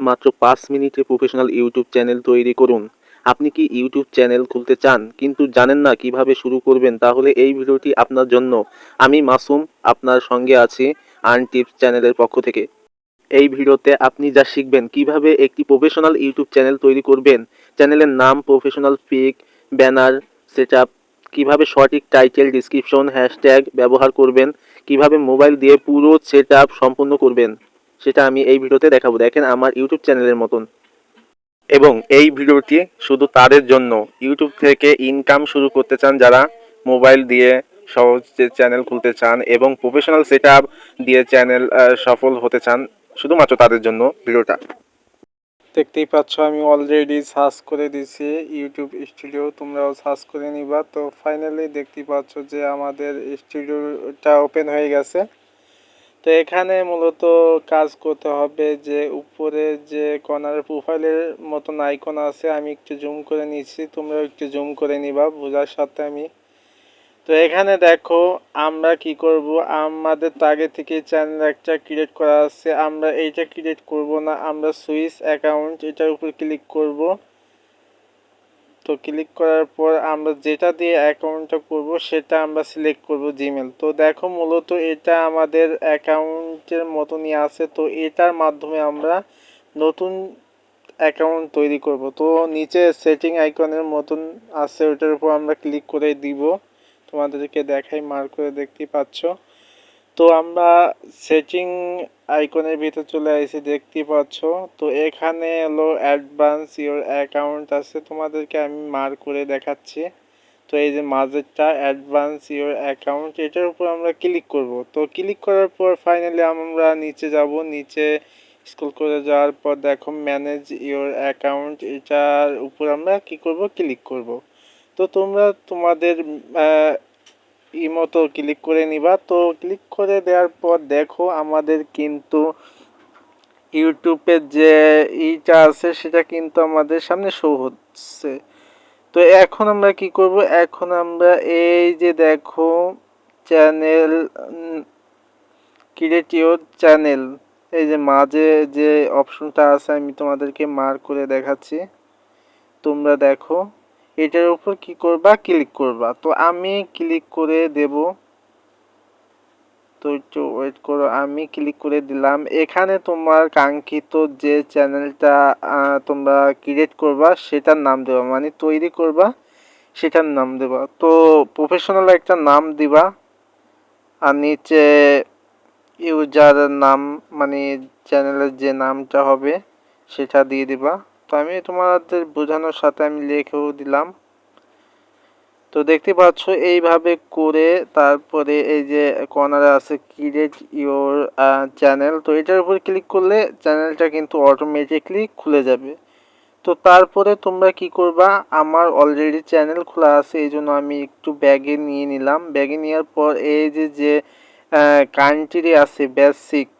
মাত্র পাঁচ মিনিটে প্রফেশনাল ইউটিউব চ্যানেল তৈরি করুন। আপনি কি ইউটিউব চ্যানেল খুলতে চান, কিন্তু জানেন না কীভাবে শুরু করবেন, তাহলে এই ভিডিওটি আপনার জন্য। আমি মাসুম, আপনার সঙ্গে আছি আর্ন টিপস চ্যানেলের পক্ষ থেকে। এই ভিডিওতে আপনি যা শিখবেন, কীভাবে একটি প্রফেশনাল ইউটিউব চ্যানেল তৈরি করবেন, চ্যানেলের নাম professional pic banner set up কীভাবে সঠিক টাইটেল ডিসক্রিপশন হ্যাশট্যাগ ব্যবহার করবেন, কীভাবে মোবাইল দিয়ে পুরো সেট সম্পূর্ণ করবেন। সেটা আমি এই ভিডিওতে দেখাবো। দেখেন আমার ইউটিউব চ্যানেলের মতন। এবং এই ভিডিওটি শুধু তাদের জন্য। ইউটিউব থেকে ইনকাম শুরু করতে চান যারা মোবাইল দিয়ে সহজে চ্যানেল খুলতে চান এবং প্রফেশনাল সেট দিয়ে চ্যানেল সফল হতে চান, শুধুমাত্র তাদের জন্য ভিডিওটা। দেখতেই পাচ্ছ, আমি অলরেডি সার্চ করে দিছি ইউটিউব স্টুডিও, তোমরাও সার্চ করে নিবা। তো ফাইনালি দেখতেই পাচ্ছ যে আমাদের স্টুডিওটা ওপেন হয়ে গেছে। তো এখানে মূলত কাজ করতে হবে যে উপরে যে কর্নার প্রোফাইলের মতন আইকন আছে, আমি একটু জুম করে নিচ্ছি তোমরাও একটু জুম করে নিবা, বোঝার সাথে আমি। তো এখানে দেখো, আমরা কি করব? আমাদের আগে থেকে চ্যানেল একটা ক্রিয়েট করা আছে, আমরা এইটা ক্রিয়েট করব না, আমরা সুইচ অ্যাকাউন্ট এটার উপর ক্লিক করব। তো ক্লিক করার পর আমরা যেটা দিয়ে অ্যাকাউন্টটা করব, সেটা আমরা সিলেক্ট করব জিমেল তো দেখো মূলত এটা আমাদের অ্যাকাউন্টের মতনই আছে। তো এটার মাধ্যমে আমরা নতুন অ্যাকাউন্ট তৈরি করব। তো নিচে সেটিং আইকনের মতন আছে, ওটার উপর আমরা ক্লিক করে দিব। তোমাদেরকে দেখাই মার করে দেখতেই পাচ্ছ। তো আমরা সেটিং আইকনের ভিতর চলে আসি দেখতে পাচ্ছ। তো এখানে হলো অ্যাডভান্স ইওর অ্যাকাউন্ট আছে, তোমাদেরকে আমি মার করে দেখাচ্ছি। তো এই যে মাঝেরটা অ্যাডভান্স ইওর অ্যাকাউন্ট এটার উপর আমরা ক্লিক করব। তো ক্লিক করার পর ফাইনালি আমরা নিচে যাব। নিচে স্কুল করে যাওয়ার পর দেখো ম্যানেজ ইওর অ্যাকাউন্ট এটার উপর আমরা কি করব? ক্লিক করব। তো তোমরা তোমাদের ইমতো ক্লিক করে নিবা। তো ক্লিক করে দেওয়ার পর দেখো আমাদের কিন্তু ইউটিউবের যে ইটা আছে, সেটা কিন্তু আমাদের সামনে শো হচ্ছে। তো এখন আমরা কি করব? এখন আমরা এই যে দেখো চ্যানেল ক্রিয়েট ইউর চ্যানেল এই যে মাঝে যে অপশনটা আছে, আমি তোমাদেরকে মার্ক করে দেখাচ্ছি। তোমরা দেখো। এটার উপর কি করবা? ক্লিক করবা। তো আমি ক্লিক করে দেব। তো একটু ওয়েট করো, আমি ক্লিক করে দিলাম। এখানে তোমার কাঙ্ক্ষিত যে চ্যানেলটা তোমরা ক্রিয়েট করবা, সেটার নাম দেবা। মানে তৈরি করবা, সেটার নাম দেবা। তো প্রফেশনাল একটা নাম দিবা। আর নিচে ইউজার নাম মানে চ্যানেলের যে নামটা হবে, সেটা দিয়ে দিবা। তো আমি তোমাদের বোঝানোর সাথে আমি লিখেও দিলাম। তো দেখতে পাচ্ছ, এইভাবে করে তারপরে এই যে কর্নারে আছে ক্রিয়েট ইওর চ্যানেল তো এটার উপর ক্লিক করলে চ্যানেলটা কিন্তু অটোমেটিকলি খুলে যাবে। তো তারপরে তোমরা কি করবা, আমার অলরেডি চ্যানেল খোলা আছে, এই জন্য আমি একটু ব্যাগে নিয়ে নিলাম। ব্যাগে নেওয়ার পর এই যে যে কান্ট্রি আছে বেসিক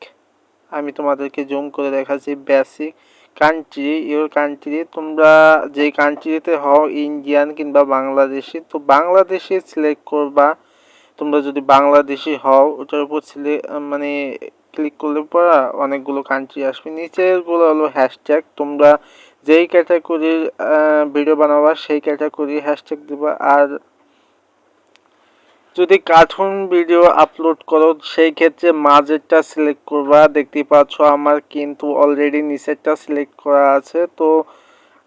আমি তোমাদেরকে জুম করে দেখাচ্ছি বেসিক কান্ট্রি ইউর কান্ট্রি তোমরা যে কান্ট্রিতে হও ইন্ডিয়ান কিংবা বাংলাদেশি, তো বাংলাদেশি সিলেক্ট করবা। তোমরা যদি বাংলাদেশি হও, ওটার উপর সিলেক্ট মানে ক্লিক করলে পর অনেকগুলো কান্ট্রি আসবে। নিচেরগুলো হলো হ্যাশট্যাগ তোমরা যেই ক্যাটাগরির ভিডিও বানাবা, সেই ক্যাটাগরি হ্যাশট্যাগ দিবা। আর যদি কার্টুন ভিডিও আপলোড করো, সেই ক্ষেত্রে মাঝেরটা সিলেক্ট করবা। দেখতে পাচ্ছ আমার কিন্তু অলরেডি নিচেরটা সিলেক্ট করা আছে। তো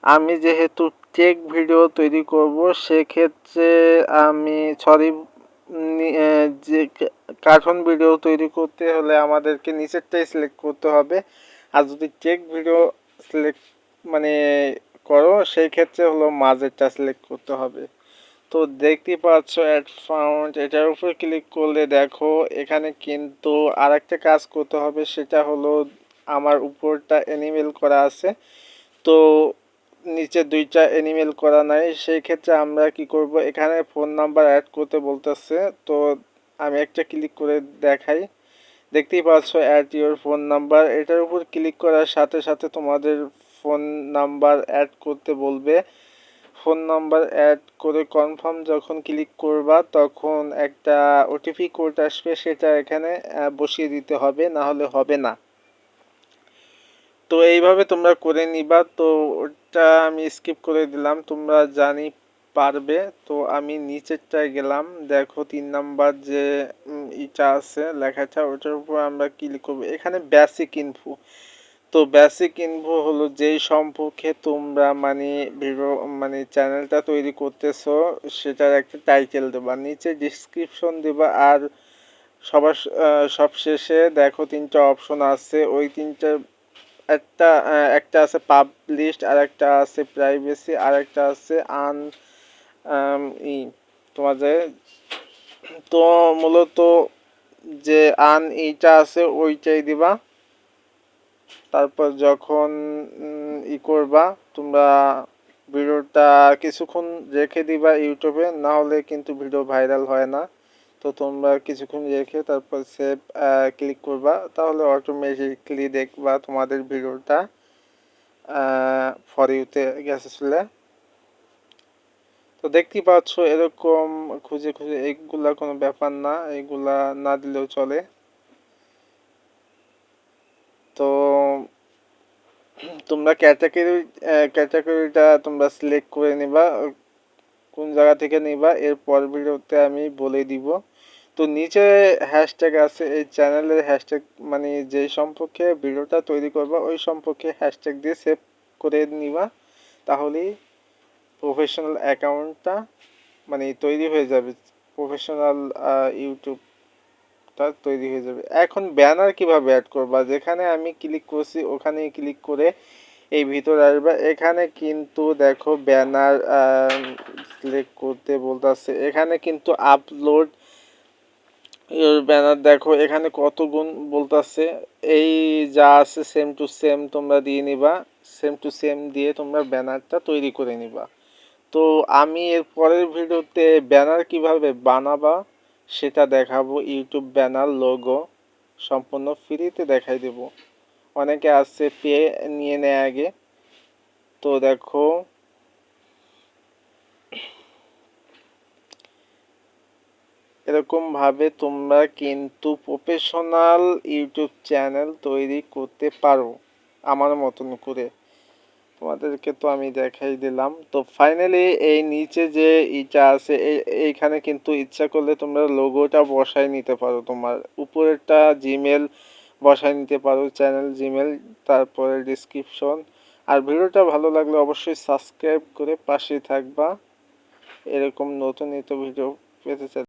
আমি যেহেতু টেক ভিডিও তৈরি করব, সেক্ষেত্রে আমি সরি যে কার্টুন ভিডিও তৈরি করতে হলে আমাদেরকে নিচেরটাই সিলেক্ট করতে হবে। আর যদি টেক ভিডিও সিলেক্ট মানে করো, সেই ক্ষেত্রে হলো মাঝেরটা সিলেক্ট করতে হবে। তো দেখতে পাচ্ছ অ্যাড ফাউন্ড এটার উপর ক্লিক করলে দেখো, এখানে কিন্তু আর একটা কাজ করতে হবে, সেটা হলো আমার উপরটা অ্যানিমেল করা আছে। তো নিচে দুইটা অ্যানিমেল করা নাই, সেই ক্ষেত্রে আমরা কি করব, এখানে ফোন নাম্বার অ্যাড করতে বলতেছে, তো আমি একটা ক্লিক করে দেখাই। দেখতেই পাচ্ছ অ্যাড ইউর ফোন নাম্বার এটার উপর ক্লিক করার সাথে সাথে তোমাদের ফোন নাম্বার অ্যাড করতে বলবে। ফোন নাম্বার অ্যাড করে কনফার্ম যখন ক্লিক করবা, তখন একটা ওটিপি কোড আসবে, সেটা এখানে বসিয়ে দিতে হবে, না হলে হবে না। তো এইভাবে তোমরা করে নিবা। তো ওটা আমি স্কিপ করে দিলাম, তোমরা জানি পারবে। তো আমি নিচেরটায় গেলাম, দেখো তিন নাম্বার যে ইটা আছে, লেখাটা, ওটার উপর আমরা ক্লিক করব। এখানে বেসিক ইনফো তো বেসিক ইনফো হলো যেই সম্পর্কে তোমরা মানে মানে চ্যানেলটা তৈরি করতেছো, সেটার একটা টাইটেল দেবা, নিচে ডিসক্রিপশন দেবা, আর সবার সব শেষে দেখো তিনটা অপশন আছে, ওই তিনটা, একটা একটা আছে পাবলিশড আর একটা আছে প্রাইভেসি আর একটা আছে আন ই, তোমাদের। তো মূলত যে আন ইটা আছে, ওইটাই দিবা। তারপর যখন ই করবা, তোমরা ভিডিওটা কিছুক্ষণ রেখে দিবা ইউটিউবে, না হলে কিন্তু ভিডিও ভাইরাল হয় না। তো তোমরা কিছুক্ষণ রেখে তারপর সেভ ক্লিক করবা, তাহলে অটোমেটিকলি দেখবা তোমাদের ভিডিওটা ফর ইউতে গেছে চলে। তো দেখতে পাচ্ছ এরকম খুঁজে খুঁজে এইগুলা কোনো ব্যাপার না, এগুলা না দিলেও চলে তো তোমরা ক্যাটাগরি ক্যাটাগরিটা তোমরা সিলেক্ট করে নিবা কোন জায়গা থেকে নিবা, এর পর ভিডিওতে আমি বলে দিব। তো নিচে হ্যাশট্যাগ আছে, এই চ্যানেলের হ্যাশট্যাগ মানে যে সম্পর্কে ভিডিওটা তৈরি করবা, ওই সম্পর্কে হ্যাশট্যাগ দিয়ে সেভ করে নিবা। তাহলেই প্রফেশনাল অ্যাকাউন্টটা মানে তৈরি হয়ে যাবে প্রফেশনাল ইউটিউবটা তৈরি হয়ে যাবে। এখন ব্যানার কীভাবে অ্যাড করবা? যেখানে আমি ক্লিক করছি ওখানে ক্লিক করে এই ভিতরে আসবে। এখানে কিন্তু দেখো ব্যানার সিলেক্ট করতে বলতেছে। এখানে কিন্তু আপলোড ব্যানার দেখো, এখানে কত গুণ বলতেছে। এই যা আছে সেম টু সেম তোমরা দিয়ে নিবা। সেম টু সেম দিয়ে তোমরা ব্যানারটা তৈরি করে নিবা। তো আমি এর পরের ভিডিওতে ব্যানার কীভাবে বানাবা সেটা দেখাবো। ইউটিউব ব্যানার লোগো সম্পূর্ণ ফ্রিতে দেখাই দেব। অনেকে আছে পেয়ে নিয়ে নেয় আগে। তো দেখো, এরকম ভাবে তোমরা কিন্তু প্রফেশনাল ইউটিউব চ্যানেল তৈরি করতে পারো আমার মতন করে। তোমাদেরকে তো আমি দেখাই দিলাম। তো ফাইনালি এই নিচে যে ইটা আছে, এই- এইখানে কিন্তু ইচ্ছা করলে তোমরা লোগোটা বসাই নিতে পারো তোমার। উপরেরটা জিমেল বসাই নিতে পারো চ্যানেল, জিমেল, তারপরে ডিসক্রিপশন আর ভিডিওটা ভালো লাগলে অবশ্যই সাবস্ক্রাইব করে পাশে থাকবা। এরকম নতুন নিত্য ভিডিও পেতে চাই।